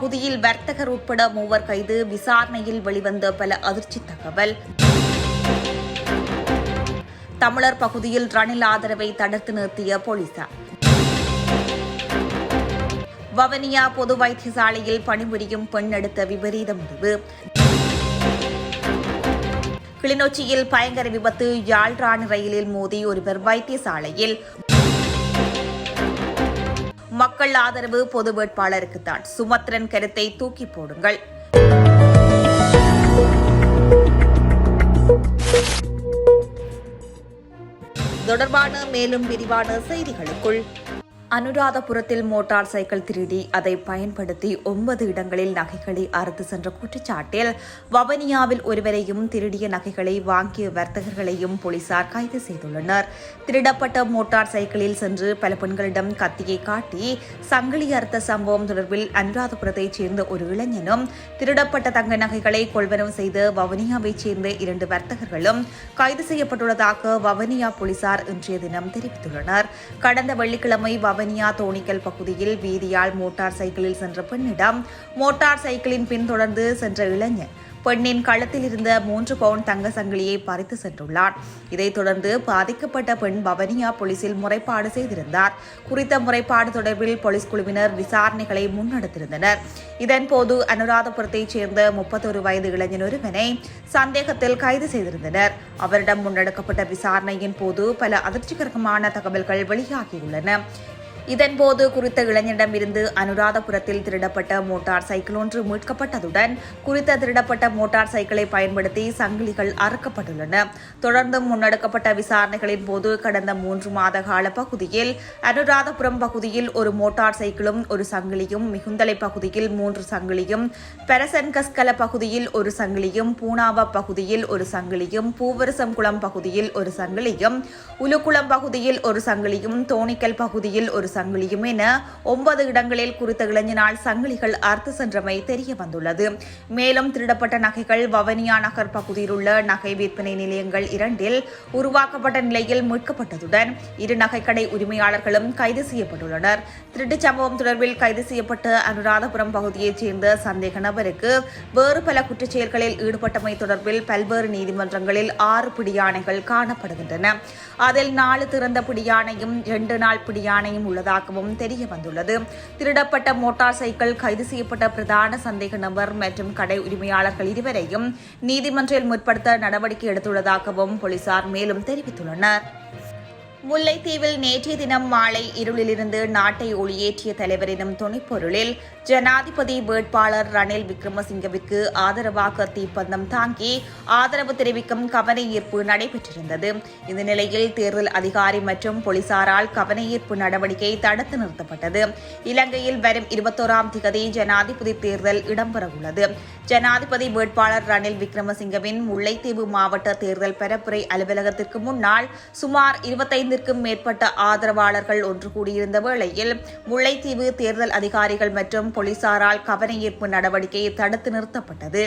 பகுதியில் வர்த்தகர் உட்பட மூவர் கைது. விசாரணையில் வெளிவந்த பல அதிர்ச்சி தகவல். தமிழர் பகுதியில் ரணில் ஆதரவை தடுத்து நிறுத்திய போலீசார். வவனியா பொது வைத்தியசாலையில் பணிபுரியும் பெண் எடுத்த விபரீத முடிவு. கிளிநொச்சியில் பயங்கர விபத்து யாழ்ராணி ரயிலில் மோதி ஒருவர் வைத்தியசாலையில். மக்கள் ஆதரவு பொது வேட்பாளருக்கு தான் சுமத்ரன் கருத்தை தூக்கி போடுங்கள். தொடர்பான மேலும் விரிவான செய்திகளுக்குள் அனுராதபுரத்தில் மோட்டார் சைக்கிள் திருடி அதை பயன்படுத்தி ஒன்பது இடங்களில் நகைகளை அறுத்து சென்ற குற்றச்சாட்டில் வவனியாவில் ஒருவரையும் திருடிய நகைகளை வாங்கிய வர்த்தகர்களையும் போலீசார் கைது செய்துள்ளனர். திருடப்பட்ட மோட்டார் சைக்கிளில் சென்று பல பெண்களிடம் கத்தியை காட்டி சங்கிலி அறுத்த சம்பவம் தொடர்பில் அனுராதபுரத்தைச் சேர்ந்த ஒரு இளைஞனும் திருடப்பட்ட தங்க நகைகளை கொள்வனவு செய்த வவனியாவைச் சேர்ந்த இரண்டு வர்த்தகர்களும் கைது செய்யப்பட்டுள்ளதாக வவனியா போலீசார் இன்றைய தினம் தெரிவித்துள்ளனர். கடந்த வெள்ளிக்கிழமை வவனியா தோணிக்கல் பகுதியில் வீதியால் மோட்டார் சைக்கிளில் சென்ற பெண்ணிடம் மோட்டார் சைக்கிளின் பின்தொடர்ந்து சென்ற இளைஞர் பெண்ணின் கழுத்தில் இருந்த மூன்று பவுன் தங்க சங்கிலியை பறித்து சென்றுள்ளார் இதைத் தொடர்ந்து பாதிக்கப்பட்ட பெண் பவனியா போலீசில் முறைப்பாடு செய்திருந்தார். குறித்த முறைப்பாடு தொடர்பில் போலீஸ் குழுவினர் விசாரணைகளை முன்னெடுத்திருந்தனர். இதன்போது அனுராதபுரத்தைச் சேர்ந்த முப்பத்தொரு வயது இளைஞன் ஒருவனை சந்தேகத்தில் கைது செய்திருந்தனர். அவரிடம் முன்னெடுக்கப்பட்ட விசாரணையின் போது பல அதிர்ச்சிகரமான தகவல்கள் வெளியாகியுள்ளன. இதன்போது குறித்த இளைஞரிடமிருந்து அனுராதபுரத்தில் திருடப்பட்ட மோட்டார் சைக்கிள் ஒன்று மீட்கப்பட்டதுடன் குறித்த திருடப்பட்ட மோட்டார் சைக்கிளை பயன்படுத்தி சங்கிலிகள் அறுக்கப்பட்டுள்ளன. தொடர்ந்தும் முன்னெடுக்கப்பட்ட விசாரணைகளின் போது கடந்த மூன்று மாத கால பகுதியில் அனுராதபுரம் பகுதியில் ஒரு மோட்டார் சைக்கிளும் ஒரு சங்கிலியும் மிகுந்தலை பகுதியில் மூன்று சங்கிலியும் பெரசன்கஸ்கல பகுதியில் ஒரு சங்கிலியும் பூனாவா பகுதியில் ஒரு சங்கிலியும் பூவரசம்குளம் பகுதியில் ஒரு சங்கிலியும் உலுக்குளம் பகுதியில் ஒரு சங்கிலியும் தோணிக்கல் பகுதியில் ஒரு சங்கிலியும் என ஒன்பது இடங்களில் குறித்த இளைஞனால் சங்கிலிகள் அறுத்து சென்றமை தெரிய வந்துள்ளது மேலும் திருடப்பட்ட நகைகள் வவனியா நகர் பகுதியில் உள்ள நகை விற்பனை நிலையங்கள் இரண்டில் உருவாக்கப்பட்ட நிலையில் மீட்கப்பட்டதுடன் இரு நகைக்கடை உரிமையாளர்களும் கைது செய்யப்பட்டுள்ளனர். திருட்டுச் சம்பவம் தொடர்பில் கைது செய்யப்பட்ட அனுராதபுரம் பகுதியைச் சேர்ந்த சந்தேக நபருக்கு வேறு பல குற்றச்செயல்களில் ஈடுபட்டமை தொடர்பில் பல்வேறு நீதிமன்றங்களில் ஆறு பிடியாணைகள் காணப்படுகின்றன. அதில் நாலு திறந்த பிடியாணையும் இரண்டு நாள் பிடியாணையும் உள்ளதாகவும் தெரிய வந்துள்ளது. திருடப்பட்ட மோட்டார் சைக்கிள் கைது செய்யப்பட்ட பிரதான சந்தேக நபர் மற்றும் கடை உரிமையாளர்கள் இருவரையும் நீதிமன்றில் முற்படுத்த நடவடிக்கை எடுத்துள்ளதாகவும் போலீசார் மேலும் தெரிவித்துள்ளனர். முல்லைத்தீவில் நேற்றைய தினம் மாலை இருளிலிருந்து நாட்டை ஒளியேற்றிய தலைவர் எனும் துணைப்பொருளில் ஜனாதிபதி வேட்பாளர் ரணில் விக்ரமசிங்கவிற்கு ஆதரவாக தீப்பந்தம் தாங்கி ஆதரவு தெரிவிக்கும் கவனஈர்ப்பு நடைபெற்றிருந்தது. இந்த நிலையில் தேர்தல் அதிகாரி மற்றும் போலீசாரால் கவனஈர்ப்பு நடவடிக்கை தடுத்து நிறுத்தப்பட்டது. இலங்கையில் வரும் இருபத்தோராம் திகதி ஜனாதிபதி தேர்தல் இடம்பெறவுள்ளது. ஜனாதிபதி வேட்பாளர் ரணில் விக்ரமசிங்கவின் முல்லைத்தீவு மாவட்ட தேர்தல் பரப்புரை அலுவலகத்திற்கு முன்னால் சுமார் இருபத்தைந்திற்கும் மேற்பட்ட ஆதரவாளர்கள் ஒன்று கூடியிருந்த வேளையில் முல்லைத்தீவு தேர்தல் அதிகாரிகள் மற்றும் போலீசாரால் கவனஈர்ப்பு நடவடிக்கை தடுத்து நிறுத்தப்பட்டது.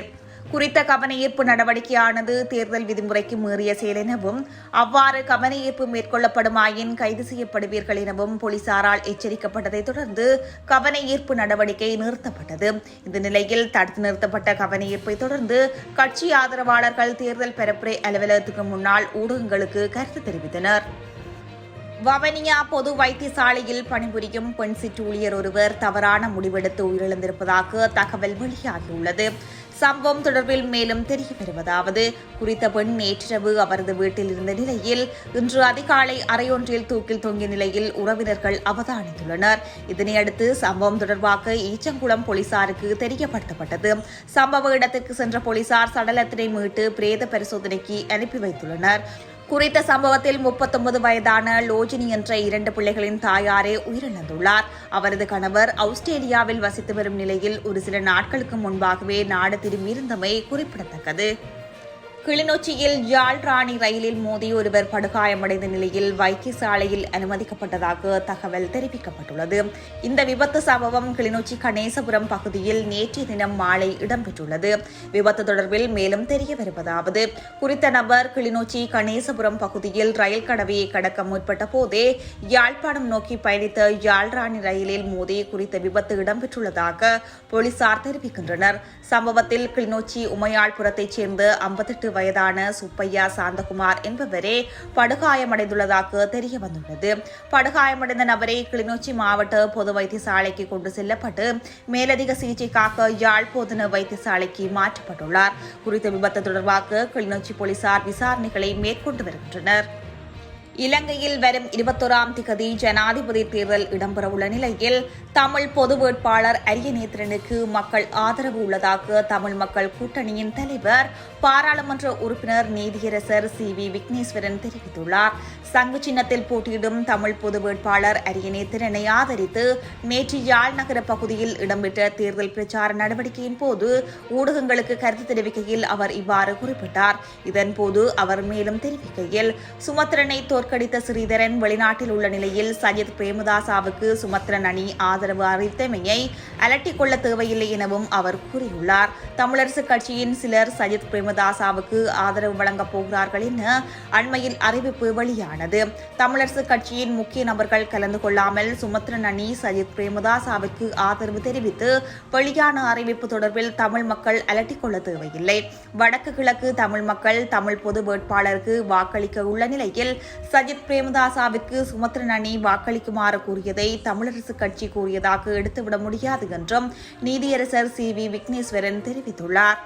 குறித்த கவனஈர்ப்பு நடவடிக்கையானது தேர்தல் விதிமுறைக்கு மீறிய செயல் எனவும் அவ்வாறு கவனஈர்ப்பு மேற்கொள்ளப்படுமாயின் கைது செய்யப்படுவீர்கள் எனவும் போலீசாரால் எச்சரிக்கப்பட்டதை தொடர்ந்து கவனஈர்ப்பு நடவடிக்கை நிறுத்தப்பட்டது. இந்த நிலையில் தடுத்து நிறுத்தப்பட்ட கவனஈர்ப்பை தொடர்ந்து கட்சி ஆதரவாளர்கள் தேர்தல் பரப்புரை அலுவலகத்துக்கு முன்னால் ஊடகங்களுக்கு கருத்து தெரிவித்தனர். வவனியா பொது வைத்தியசாலையில் பணிபுரியும் பெண் சிற்றூழியர் ஒருவர் தவறான முடிவெடுத்து உயிரிழந்திருப்பதாக தகவல் வெளியாகியுள்ளது. சம்பவம் தொடர்பில் மேலும் தெரிய வருவதாவது குறித்த பெண் நேற்றிரவு அவரது வீட்டில் இருந்த நிலையில் இன்று அதிகாலை அறையொன்றில் தூக்கில் தொங்கிய நிலையில் உறவினர்கள் அவதானித்துள்ளனர். இதனையடுத்து சம்பவம் தொடர்பாக ஈச்சங்குளம் போலீசாருக்கு தெரியப்படுத்தப்பட்டது. சம்பவ இடத்திற்கு சென்ற போலீசார் சடலத்தினை மீட்டு பிரேத பரிசோதனைக்கு அனுப்பி வைத்துள்ளனர். குறித்த சம்பவத்தில் முப்பத்தொன்பது வயதான லோஜினி என்ற இரண்டு பிள்ளைகளின் தாயாரே உயிரிழந்துள்ளார். அவரது கணவர் ஆஸ்திரேலியாவில் வசித்து வரும் நிலையில் ஒரு சில நாட்களுக்கு முன்பாகவே நாடு திரும்பியிருந்தமை குறிப்பிடத்தக்கது. கிளிநொச்சியில் ஜால்ராணி ரயிலில் மோதி ஒருவர் படுகாயமடைந்த நிலையில் வைத்தியசாலையில் அனுமதிக்கப்பட்டதாக தகவல் தெரிவிக்கப்பட்டுள்ளது. இந்த விபத்து சம்பவம் கிளிநொச்சி கணேசபுரம் பகுதியில் நேற்றைய தினம் மாலை இடம்பெற்றுள்ளது. விபத்து தொடர்பில் மேலும் தெரிய வருவதாவது குறித்த நபர் கிளிநொச்சி கணேசபுரம் பகுதியில் ரயில் கடவையை கடக்க முற்பட்ட போதே யாழ்ப்பாணம் நோக்கி பயணித்த யாழ்ராணி ரயிலில் மோதி குறித்த விபத்து இடம்பெற்றுள்ளதாக போலீசார் தெரிவிக்கின்றனர். சம்பவத்தில் கிளிநொச்சி உமையாள்புரத்தைச் சேர்ந்த ஐம்பத்தெட்டு வயதான சுப்பையா சாந்தகுமார் என்பவரே படுகாயமடைந்துள்ளதாக தெரிய வந்துள்ளது படுகாயமடைந்த நபரை கிளிநொச்சி மாவட்ட பொது வைத்தியசாலைக்கு கொண்டு செல்லப்பட்டு மேலதிக சிகிச்சைக்காக யாழ் போதன வைத்தியசாலைக்கு மாற்றப்பட்டுள்ளார். குறித்த விபத்து தொடர்பாக கிளிநொச்சி போலீசார் விசாரணைகளை மேற்கொண்டு வருகின்றனர். இலங்கையில் வரும் இருபத்தோராம் திகதி ஜனாதிபதி தேர்தல் இடம்பெறவுள்ள நிலையில் தமிழ் பொது வேட்பாளர் அரியநேத்திரனுக்கு மக்கள் ஆதரவு உள்ளதாக தமிழ் மக்கள் கூட்டணியின் தலைவர் பாராளுமன்ற உறுப்பினர் நீதியரசர் சி வி விக்னேஸ்வரன் தெரிவித்துள்ளார். சங்கு சின்னத்தில் போட்டியிடும் தமிழ் பொது வேட்பாளர் அரியநேத்திரனை ஆதரித்து நேற்று யாழ் நகர பகுதியில் இடம்பெற்ற தேர்தல் பிரச்சார நடவடிக்கையின் போது ஊடகங்களுக்கு கருத்து தெரிவிக்கையில் அவர் இவ்வாறு குறிப்பிட்டார். இதன்போது அவர் மேலும் தெரிவிக்கையில் சுமத்திரனை தோற்கடித்த ஸ்ரீதரன் வெளிநாட்டில் உள்ள நிலையில் சஜித் பிரேமதாசாவுக்கு சுமத்திரன் அணி ஆதரவு அறிவித்தமையை அலட்டிக் கொள்ள தேவையில்லை எனவும் அவர் கூறியுள்ளார். தமிழரசுக் கட்சியின் சிலர் சஜித் பிரேமதாசாவுக்கு ஆதரவு வழங்கப் போகிறார்கள் என அண்மையில் அறிவிப்பு வெளியானது தமிழரசுக் கட்சியின் முக்கிய நபர்கள் கலந்து கொள்ளாமல் சுமத்ரன் அணி சஜித் பிரேமதாசாவுக்கு ஆதரவு தெரிவித்து வெளியான அறிவிப்பு தொடர்பில் தமிழ் மக்கள் அலட்டிக்கொள்ள தேவையில்லை. வடக்கு கிழக்கு தமிழ் மக்கள் தமிழ் பொது வேட்பாளருக்கு வாக்களிக்க உள்ள நிலையில் சஜித் பிரேமதாசாவிற்கு சுமத்ரன் அணி வாக்களிக்குமாறு கூறியதை தமிழரசுக் கட்சி கூறியதாக எடுத்துவிட முடியாது என்றும் நீதியரசர் சி வி விக்னேஸ்வரன் தெரிவித்துள்ளார்.